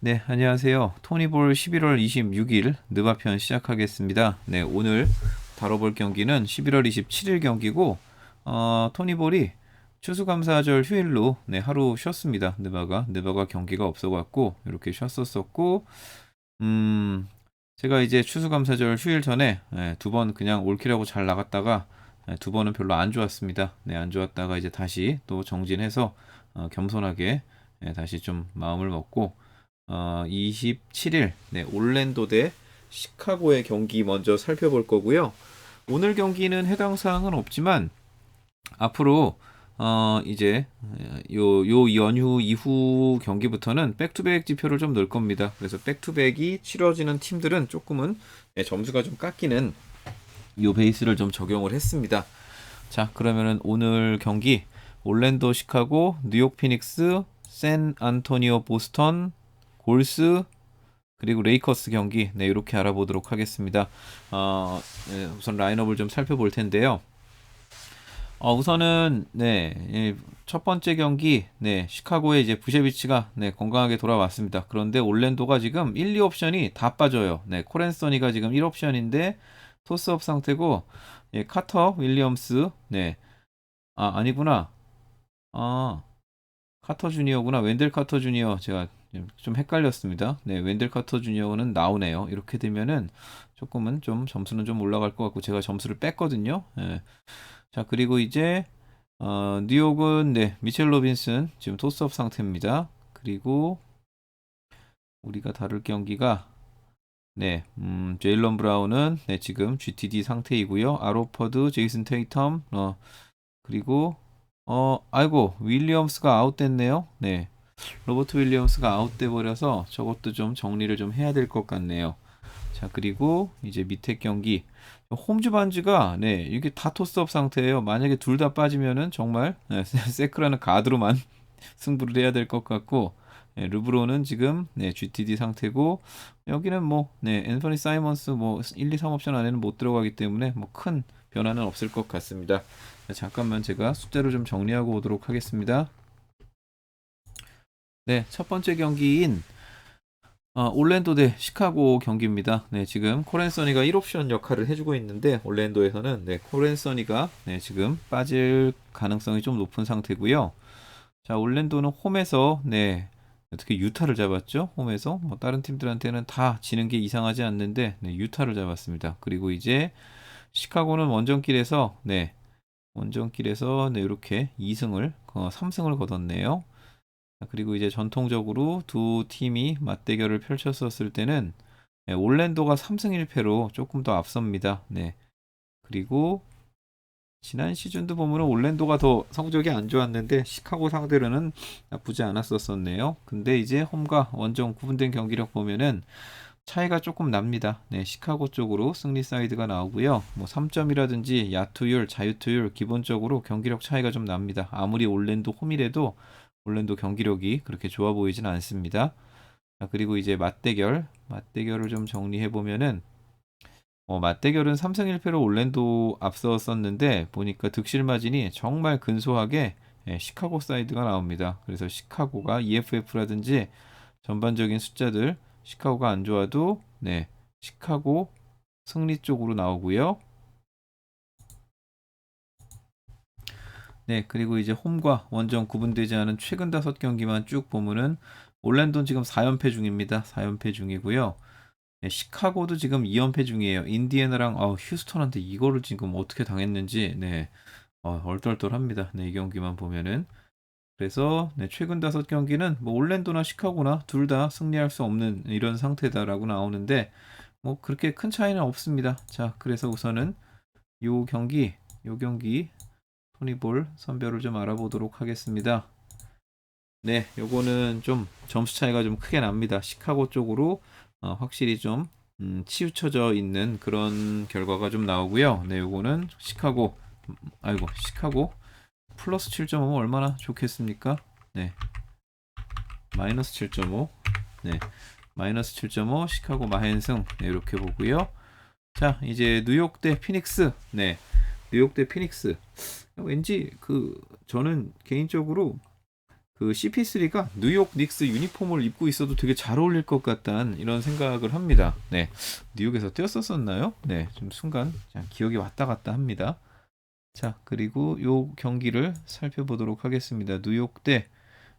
네, 안녕하세요. 토니볼 11월 26일 느바편 시작하겠습니다. 네, 오늘 다뤄볼 경기는 11월 27일 경기고, 어, 토니볼이 추수감사절 휴일로 네, 하루 쉬었습니다. 느바가 느바가 경기가 없어갖고 이렇게 쉬었었었고, 음, 제가 이제 추수감사절 휴일 전에 네, 두번 그냥 올킬하고 잘 나갔다가 네, 두 번은 별로 안 좋았습니다. 네, 안 좋았다가 이제 다시 또 정진해서 어, 겸손하게 네, 다시 좀 마음을 먹고 어, 27일 네, 올랜도 대 시카고의 경기 먼저 살펴볼 거고요. 오늘 경기는 해당 사항은 없지만 앞으로 어, 이제 요, 요 연휴 이후 경기부터는 백투백 지표를 좀 넣을 겁니다. 그래서 백투백이 치러지는 팀들은 조금은 네, 점수가 좀 깎이는 요 베이스를 좀 적용을 했습니다. 자, 그러면은 오늘 경기 올랜도 시카고, 뉴욕 피닉스, 샌 안토니오 보스턴, 골스 그리고 레이커스 경기 네 이렇게 알아보도록 하겠습니다. 어, 네, 우선 라인업을 좀 살펴볼 텐데요. 어, 우선은 네, 첫 번째 경기 네, 시카고의 이제 부셰비치가 네, 건강하게 돌아왔습니다. 그런데 올랜도가 지금 1, 2 옵션이 다 빠져요. 네, 코렌서니가 지금 1 옵션인데 토스업 상태고 예, 카터 윌리엄스 네. 아, 아니구나. 아, 카터 주니어구나. 웬델 카터 주니어 제가 좀 헷갈렸습니다. 네, 웬델 카터 주니어는 나오네요. 이렇게 되면은 조금은 좀 점수는 좀 올라갈 것 같고 제가 점수를 뺐거든요. 네. 자, 그리고 이제 어, 뉴욕은 네, 미첼 로빈슨 지금 토스업 상태입니다. 그리고 우리가 다룰 경기가 네, 음, 제일런 브라운은 네, 지금 GTD 상태이고요. 아로퍼드, 제이슨 테이텀, 어, 그리고 어, 아이고, 윌리엄스가 아웃됐네요. 네. 로버트 윌리엄스가 아웃돼 버려서 저것도 좀 정리를 좀 해야 될 것 같네요. 자, 그리고 이제 밑에 경기 홈즈 반지가 네, 이게 다 토스업 상태예요. 만약에 둘 다 빠지면은 정말 네, 세크라는 가드로만 승부를 해야 될 것 같고 네, 르브로는 지금 네, GTD 상태고 여기는 뭐 네, 앤서니 사이먼스 뭐 1, 2, 3 옵션 안에는 못 들어가기 때문에 뭐 큰 변화는 없을 것 같습니다. 자, 잠깐만 제가 숫자를 좀 정리하고 오도록 하겠습니다. 네, 첫 번째 경기인 어, 올랜도 대 시카고 경기입니다. 네, 지금 코렌서니가 1옵션 역할을 해주고 있는데 올랜도에서는 네, 코렌서니가 네, 지금 빠질 가능성이 좀 높은 상태고요. 자, 올랜도는 홈에서 네, 어떻게 유타를 잡았죠? 홈에서 뭐 다른 팀들한테는 다 지는 게 이상하지 않는데 네, 유타를 잡았습니다. 그리고 이제 시카고는 원정길에서 네, 원정길에서 네, 이렇게 2승을 어, 3승을 거뒀네요. 그리고 이제 전통적으로 두 팀이 맞대결을 펼쳤었을 때는 네, 올랜도가 3승 1패로 조금 더 앞섭니다. 네. 그리고 지난 시즌도 보면 올랜도가 더 성적이 안 좋았는데 시카고 상대로는 나쁘지 않았었었네요. 근데 이제 홈과 원정 구분된 경기력 보면은 차이가 조금 납니다. 네, 시카고 쪽으로 승리 사이드가 나오고요. 뭐 3점이라든지 야투율, 자유투율 기본적으로 경기력 차이가 좀 납니다. 아무리 올랜도 홈이라도 올랜도 경기력이 그렇게 좋아 보이진 않습니다. 자, 그리고 이제 맞대결, 맞대결을 좀 정리해 보면은 어, 맞대결은 3승 1패로 올랜도 앞섰었는데 보니까 득실 마진이 정말 근소하게 예, 시카고 사이드가 나옵니다. 그래서 시카고가 EFF라든지 전반적인 숫자들 시카고가 안 좋아도 네 시카고 승리 쪽으로 나오고요. 네, 그리고 이제 홈과 원정 구분되지 않은 최근 다섯 경기만 쭉 보면은 올랜도는 지금 4연패 중입니다. 4연패 중이고요. 네, 시카고도 지금 2연패 중이에요. 인디애나랑 어, 휴스턴한테 이거를 지금 어떻게 당했는지 네, 어, 얼떨떨합니다. 네, 이 경기만 보면은 그래서 네, 최근 다섯 경기는 뭐 올랜도나 시카고나 둘 다 승리할 수 없는 이런 상태다라고 나오는데 뭐 그렇게 큰 차이는 없습니다. 자, 그래서 우선은 요 경기, 요 경기 토니볼 선별을 좀 알아보도록 하겠습니다. 네, 요거는 좀 점수 차이가 좀 크게 납니다. 시카고 쪽으로 어, 확실히 좀 음, 치우쳐져 있는 그런 결과가 좀 나오고요. 네, 요거는 시카고 아이고 시카고 플러스 7.5면 얼마나 좋겠습니까? 네, 마이너스 7.5 네, 마이너스 7.5 시카고 마헨승 네, 이렇게 보고요. 자, 이제 뉴욕 대 피닉스 네, 뉴욕 대 피닉스 왠지 그 저는 개인적으로 그 CP3가 뉴욕 닉스 유니폼을 입고 있어도 되게 잘 어울릴 것 같다는 이런 생각을 합니다. 네. 뉴욕에서 뛰었었었나요? 네. 좀 순간 기억이 왔다 갔다 합니다. 자, 그리고 요 경기를 살펴보도록 하겠습니다. 뉴욕 대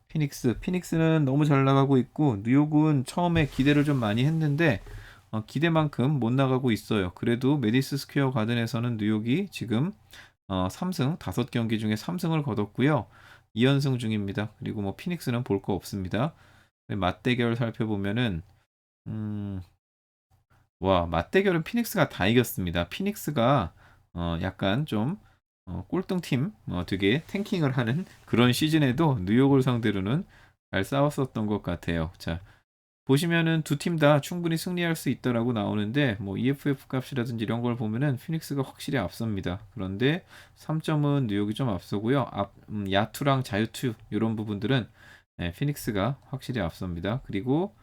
피닉스. 피닉스는 너무 잘 나가고 있고 뉴욕은 처음에 기대를 좀 많이 했는데 어, 기대만큼 못 나가고 있어요. 그래도 메디스 스퀘어 가든에서는 뉴욕이 지금 어, 3승 5경기 중에 3승을 거뒀고요. 2연승 중입니다. 그리고 뭐 피닉스는 볼 거 없습니다. 네, 맞대결 살펴보면은 음, 와 맞대결은 피닉스가 다 이겼습니다. 피닉스가 어, 약간 좀 어, 꼴등팀 어, 되게 탱킹을 하는 그런 시즌에도 뉴욕을 상대로는 잘 싸웠었던 것 같아요. 자 보시면은 두 팀 다 충분히 승리할 수 있다라고 나오는데 뭐 EFF 값이라든지 이런 걸 보면은 피닉스가 확실히 앞섭니다. 그런데 3점은 뉴욕이 좀 앞서고요. 앞 음, 야투랑 자유투 이런 부분들은 네, 피닉스가 확실히 앞섭니다. 그리고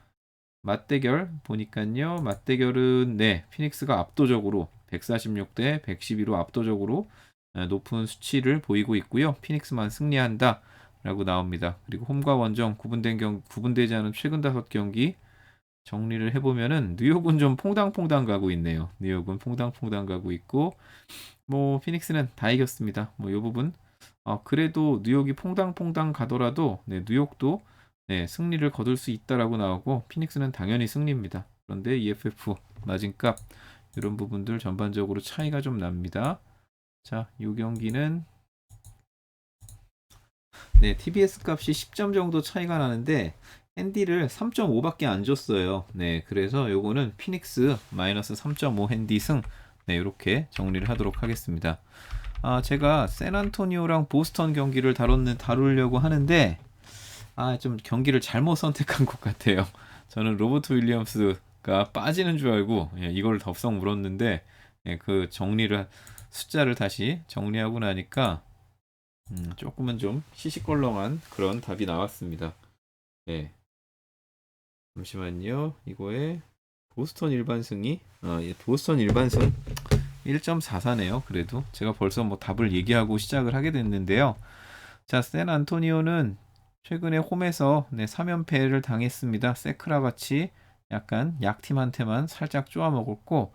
맞대결 보니까요. 맞대결은 네, 피닉스가 압도적으로 146대 112로 압도적으로 네, 높은 수치를 보이고 있고요. 피닉스만 승리한다. 라고 나옵니다. 그리고 홈과 원정 구분된 경 구분되지 않은 최근 다섯 경기 정리를 해보면은 뉴욕은 좀 퐁당퐁당 가고 있네요. 뉴욕은 퐁당퐁당 가고 있고 뭐 피닉스는 다 이겼습니다. 뭐이 부분 어, 그래도 뉴욕이 퐁당퐁당 가더라도 네, 뉴욕도 네, 승리를 거둘 수 있다라고 나오고 피닉스는 당연히 승리입니다. 그런데 EFF 마진값 이런 부분들 전반적으로 차이가 좀 납니다. 자, 이 경기는 네, TBS 값이 10점 정도 차이가 나는데 핸디를 3.5밖에 안 줬어요. 네, 그래서 요거는 피닉스 마이너스 3.5 핸디 승. 네, 이렇게 정리를 하도록 하겠습니다. 아, 제가 샌안토니오랑 보스턴 경기를 다뤘는 다루려고 하는데 아, 좀 경기를 잘못 선택한 것 같아요. 저는 로버트 윌리엄스가 빠지는 줄 알고 예, 이걸 덥석 물었는데 예, 그 정리를 숫자를 다시 정리하고 나니까 음, 조금은 좀 시시껄렁한 그런 답이 나왔습니다. 네. 잠시만요. 이거에 보스턴 일반승이 어, 예, 보스턴 일반승 1.44네요. 그래도 제가 벌써 뭐 답을 얘기하고 시작을 하게 됐는데요. 자, 샌 안토니오는 최근에 홈에서 네, 3연패를 당했습니다. 세크라 같이 약간 약팀한테만 살짝 쪼아 먹었고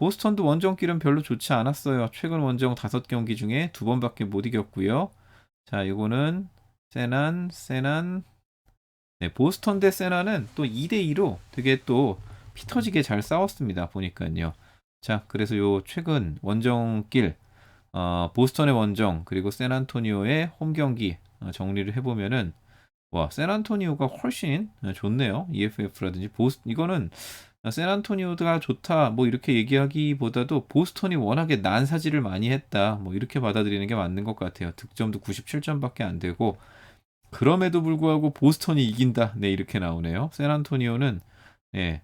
보스턴도 원정길은 별로 좋지 않았어요. 최근 원정 5경기 중에 두 번밖에 못 이겼고요. 자, 이거는 세난, 세난. 네, 보스턴 대 세난은 또 2대 2로 되게 또 피터지게 잘 싸웠습니다. 보니까요. 자, 그래서 요 최근 원정길 어, 보스턴의 원정 그리고 샌안토니오의 홈 경기 어, 정리를 해보면은 와 샌안토니오가 훨씬 좋네요. EFF라든지 보스 이거는 샌안토니오가 좋다 뭐 이렇게 얘기하기보다도 보스턴이 워낙에 난사지를 많이 했다 뭐 이렇게 받아들이는 게 맞는 것 같아요. 득점도 97점밖에 안 되고 그럼에도 불구하고 보스턴이 이긴다. 네 이렇게 나오네요. 샌안토니오는 네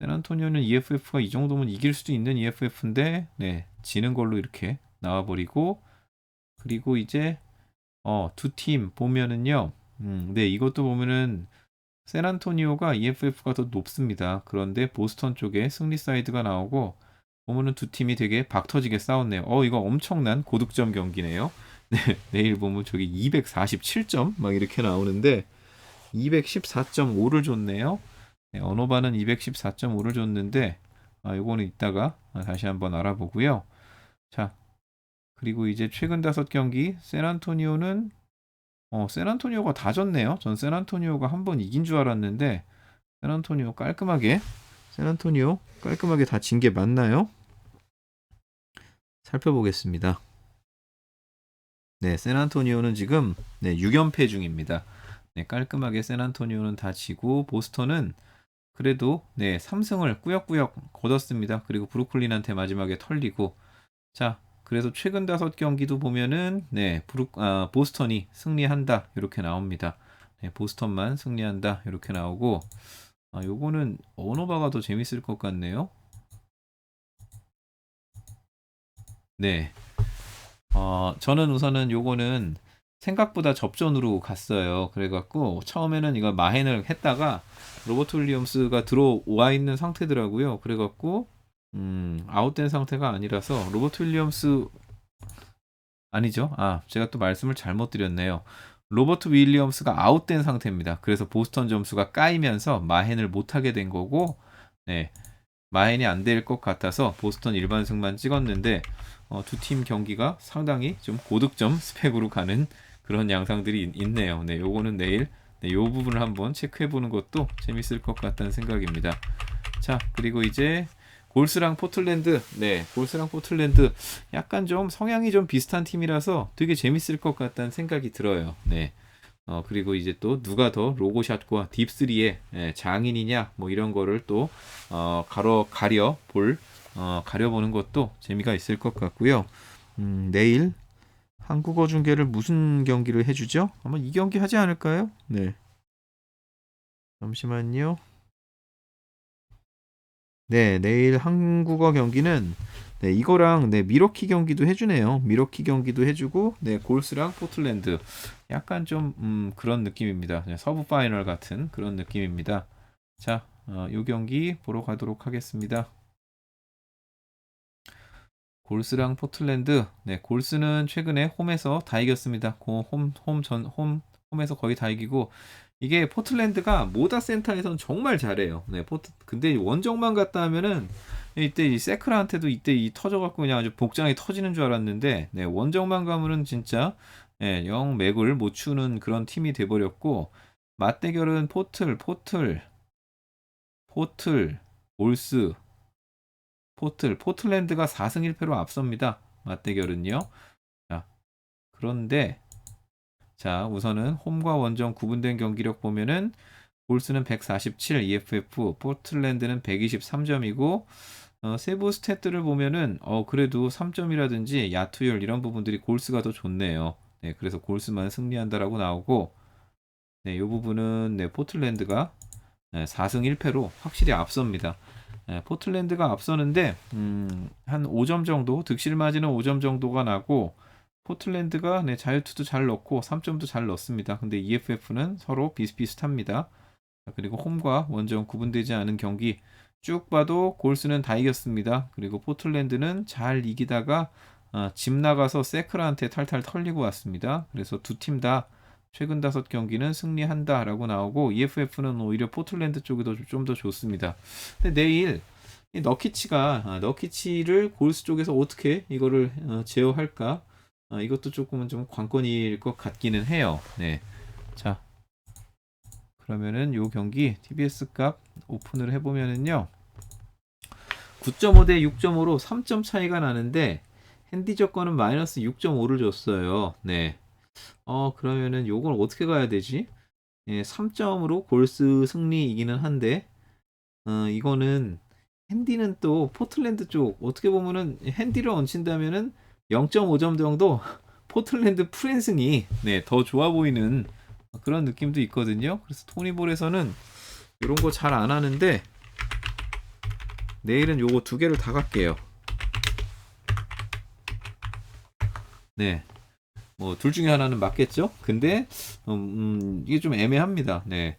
샌안토니오는 EFF가 이 정도면 이길 수도 있는 EFF인데 네 지는 걸로 이렇게 나와버리고 그리고 이제 어 두 팀 보면은요. 음, 네 이것도 보면은 샌안토니오가 EFF가 더 높습니다. 그런데 보스턴 쪽에 승리 사이드가 나오고 보면은 두 팀이 되게 박터지게 싸웠네요. 어 이거 엄청난 고득점 경기네요. 네, 내일 보면 저기 247점 막 이렇게 나오는데 214.5를 줬네요. 네, 언어바는 214.5를 줬는데 아 요거는 이따가 다시 한번 알아보고요. 자 그리고 이제 최근 다섯 경기 샌안토니오는 어, 샌안토니오가 다 졌네요. 전 샌안토니오가 한 번 이긴 줄 알았는데 샌안토니오 깔끔하게 샌안토니오 깔끔하게 다 진 게 맞나요? 살펴보겠습니다. 네, 샌안토니오는 지금 네, 6연패 중입니다. 네, 깔끔하게 샌안토니오는 다 지고 보스턴은 그래도 네, 3승을 꾸역꾸역 거뒀습니다. 그리고 브루클린한테 마지막에 털리고 자, 그래서 최근 다섯 경기도 보면은 네 브루, 아, 보스턴이 승리한다 이렇게 나옵니다. 네, 보스턴만 승리한다 이렇게 나오고 아, 요거는 언어바가 더 재밌을 것 같네요. 네. 어, 저는 우선은 요거는 생각보다 접전으로 갔어요. 그래갖고 처음에는 이거 마헨을 했다가 로버트 윌리엄스가 들어와 있는 상태더라고요. 그래갖고 음, 아웃된 상태가 아니라서 로버트 윌리엄스 아니죠? 아, 제가 또 말씀을 잘못 드렸네요. 로버트 윌리엄스가 아웃된 상태입니다. 그래서 보스턴 점수가 까이면서 마헨을 못하게 된 거고, 네. 마헨이 안 될 것 같아서 보스턴 일반 승만 찍었는데, 어, 두 팀 경기가 상당히 좀 고득점 스펙으로 가는 그런 양상들이 있- 있네요. 네, 요거는 내일, 네, 요 부분을 한번 체크해 보는 것도 재밌을 것 같다는 생각입니다. 자, 그리고 이제 골스랑 포틀랜드, 네, 골스랑 포틀랜드 약간 좀 성향이 좀 비슷한 팀이라서 되게 재밌을 것 같다는 생각이 들어요. 네. 어, 그리고 이제 또 누가 더 로고샷과 딥3의 예, 장인이냐, 뭐 이런 거를 또, 어, 가려, 가려 볼, 어, 가려보는 것도 재미가 있을 것 같고요. 음, 내일 한국어 중계를 무슨 경기를 해주죠? 아마 이 경기 하지 않을까요? 네. 잠시만요. 네, 내일 한국어 경기는 네, 이거랑 네, 미러키 경기도 해주네요. 미러키 경기도 해주고, 네, 골스랑 포틀랜드. 약간 좀, 음, 그런 느낌입니다. 서브 파이널 같은 그런 느낌입니다. 자, 어, 요 경기 보러 가도록 하겠습니다. 골스랑 포틀랜드. 네, 골스는 최근에 홈에서 다 이겼습니다. 고- 홈, 홈 전, 홈, 홈에서 거의 다 이기고, 이게 포틀랜드가 모다 센터에서는 정말 잘해요. 네, 포트, 근데 원정만 갔다 하면은 이때 이 세크라한테도 이때 이 터져갖고 그냥 아주 복장이 터지는 줄 알았는데, 네, 원정만 가면은 진짜 예, 영 맥을 못 추는 그런 팀이 돼버렸고, 맞대결은 포틀, 포틀, 포틀, 올스, 포틀, 포틀랜드가 4승 1패로 앞섭니다. 맞대결은요. 자, 그런데 자, 우선은 홈과 원정 구분된 경기력 보면은 볼스는 147 EFF, 포틀랜드는 123점이고 어, 세부 스탯들을 보면은 어 그래도 3점이라든지 야투율 이런 부분들이 골스가 더 좋네요. 네, 그래서 골스만 승리한다라고 나오고 네, 이 부분은 네, 포틀랜드가 네, 4승 1패로 확실히 앞섭니다. 네, 포틀랜드가 앞서는데 음, 한 5점 정도 득실 마진은 5점 정도가 나고 포틀랜드가 네, 자유투도 잘 넣고 3점도 잘 넣습니다. 근데 EFF는 서로 비슷비슷합니다. 자, 그리고 홈과 원정 구분되지 않은 경기 쭉 봐도 골스는 다 이겼습니다. 그리고 포틀랜드는 잘 이기다가 아, 집 나가서 세크라한테 탈탈 털리고 왔습니다. 그래서 두 팀 다 최근 다섯 경기는 승리한다라고 나오고 EFF는 오히려 포틀랜드 쪽이 좀 더 좋습니다. 근데 내일 이 너키치가 아, 너키치를 골스 쪽에서 어떻게 이거를 어, 제어할까? 아, 이것도 조금은 좀 관건일 것 같기는 해요. 네. 자. 그러면은 요 경기 TBS 값 오픈을 해 보면은요. 9.5 대 6.5로 3점 차이가 나는데 핸디 조건은 마이너스 6.5를 줬어요. 네. 어, 그러면은 요걸 어떻게 가야 되지? 예, 3점으로 골스 승리이기는 한데 어, 이거는 핸디는 또 포틀랜드 쪽 어떻게 보면은 핸디를 얹힌다면은 0.5점 정도 포틀랜드 프랜슨이 네, 더 좋아 보이는 그런 느낌도 있거든요. 그래서 토니볼에서는 이런 거 잘 안 하는데 내일은 요거 두 개를 다 갈게요. 네. 뭐 둘 중에 하나는 맞겠죠? 근데 음, 음, 이게 좀 애매합니다. 네.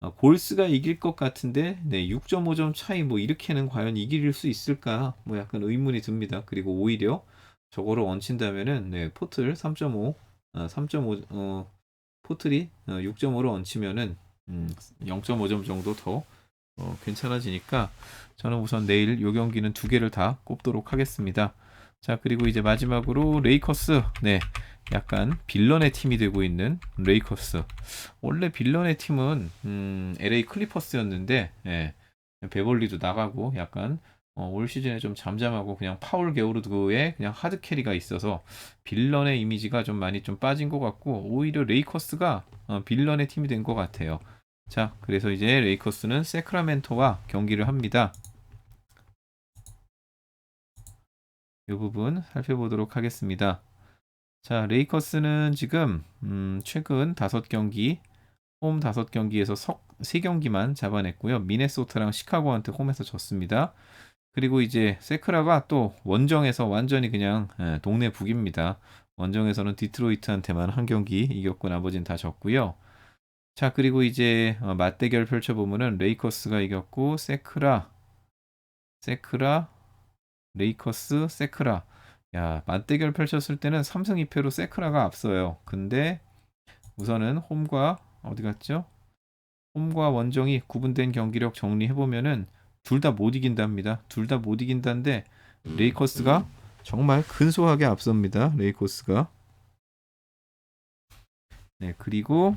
아, 골스가 이길 것 같은데 네, 6.5점 차이 뭐 이렇게는 과연 이길 수 있을까? 뭐 약간 의문이 듭니다. 그리고 오히려 저거를 얹힌다면은 네, 포틀 3.5 아, 3.5 어, 포틀이 6.5로 얹히면은 음, 0.5점 정도 더 어, 괜찮아지니까 저는 우선 내일 요 경기는 두 개를 다 꼽도록 하겠습니다. 자 그리고 이제 마지막으로 레이커스 네 약간 빌런의 팀이 되고 있는 레이커스 원래 빌런의 팀은 음, LA 클리퍼스였는데 예, 베벌리도 나가고 약간 어, 올 시즌에 좀 잠잠하고 그냥 파울 게오르드의 그냥 하드 캐리가 있어서 빌런의 이미지가 좀 많이 좀 빠진 것 같고 오히려 레이커스가 어, 빌런의 팀이 된 것 같아요. 자, 그래서 이제 레이커스는 세크라멘토와 경기를 합니다. 이 부분 살펴보도록 하겠습니다. 자, 레이커스는 지금 음, 최근 다섯 경기 홈 다섯 경기에서 석, 세 경기만 잡아냈고요. 미네소타랑 시카고한테 홈에서 졌습니다. 그리고 이제 세크라가 또 원정에서 완전히 그냥 예, 동네 북입니다. 원정에서는 디트로이트한테만 한 경기 이겼고 나머지는 다 졌고요. 자 그리고 이제 어, 맞대결 펼쳐보면은 레이커스가 이겼고 세크라 세크라 레이커스 세크라 야 맞대결 펼쳤을 때는 3승 2패로 세크라가 앞서요. 근데 우선은 홈과 어디 갔죠? 홈과 원정이 구분된 경기력 정리해 보면은 둘 다 못 이긴답니다. 둘 다 못 이긴다는데 레이커스가 정말 근소하게 앞섭니다. 레이커스가. 네, 그리고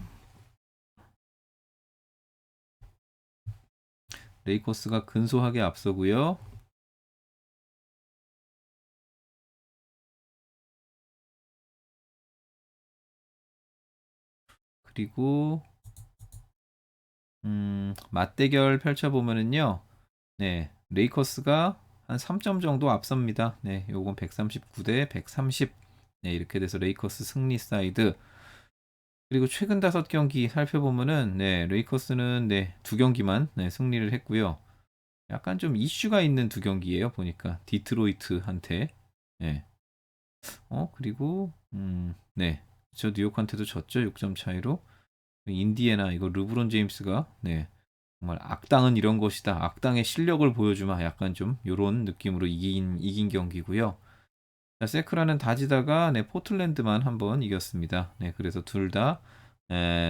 레이커스가 근소하게 앞서고요. 그리고 음, 맞대결 펼쳐보면은요. 네, 레이커스가 한 3점 정도 앞섭니다. 네, 요건 139 대 130. 네, 이렇게 돼서 레이커스 승리 사이드. 그리고 최근 다섯 경기 살펴보면은 네, 레이커스는 네, 두 경기만 네, 승리를 했고요. 약간 좀 이슈가 있는 두 경기예요. 보니까 디트로이트한테. 네. 어, 그리고 음, 네. 저 뉴욕한테도 졌죠. 6점 차이로. 인디애나 이거 르브론 제임스가 네. 정말 악당은 이런 것이다. 악당의 실력을 보여주마. 약간 좀 요런 느낌으로 이긴 이긴 경기고요. 자, 세크라는 다지다가 네, 포틀랜드만 한번 이겼습니다. 네, 그래서 둘 다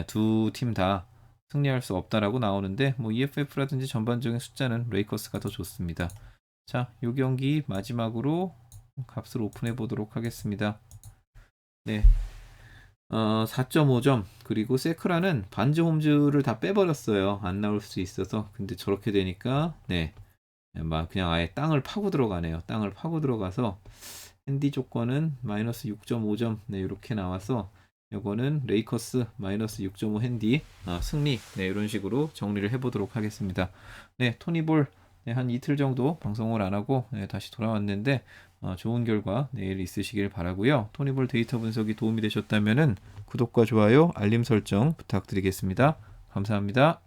두 팀 다 승리할 수 없다라고 나오는데 뭐 EFF라든지 전반적인 숫자는 레이커스가 더 좋습니다. 자, 요 경기 마지막으로 값을 오픈해 보도록 하겠습니다. 네. 어, 4.5점 그리고 세크라는 반즈 홈즈를 다 빼버렸어요. 안 나올 수 있어서 근데 저렇게 되니까 네, 막 그냥 아예 땅을 파고 들어가네요. 땅을 파고 들어가서 핸디 조건은 마이너스 6.5점 네 이렇게 나와서 요거는 레이커스 마이너스 6.5 핸디 아, 승리 네 이런 식으로 정리를 해보도록 하겠습니다. 네 토니볼 네, 한 이틀 정도 방송을 안 하고 네, 다시 돌아왔는데 어, 좋은 결과 내일 있으시길 바라고요. 토니볼 데이터 분석이 도움이 되셨다면은 구독과 좋아요, 알림 설정 부탁드리겠습니다. 감사합니다.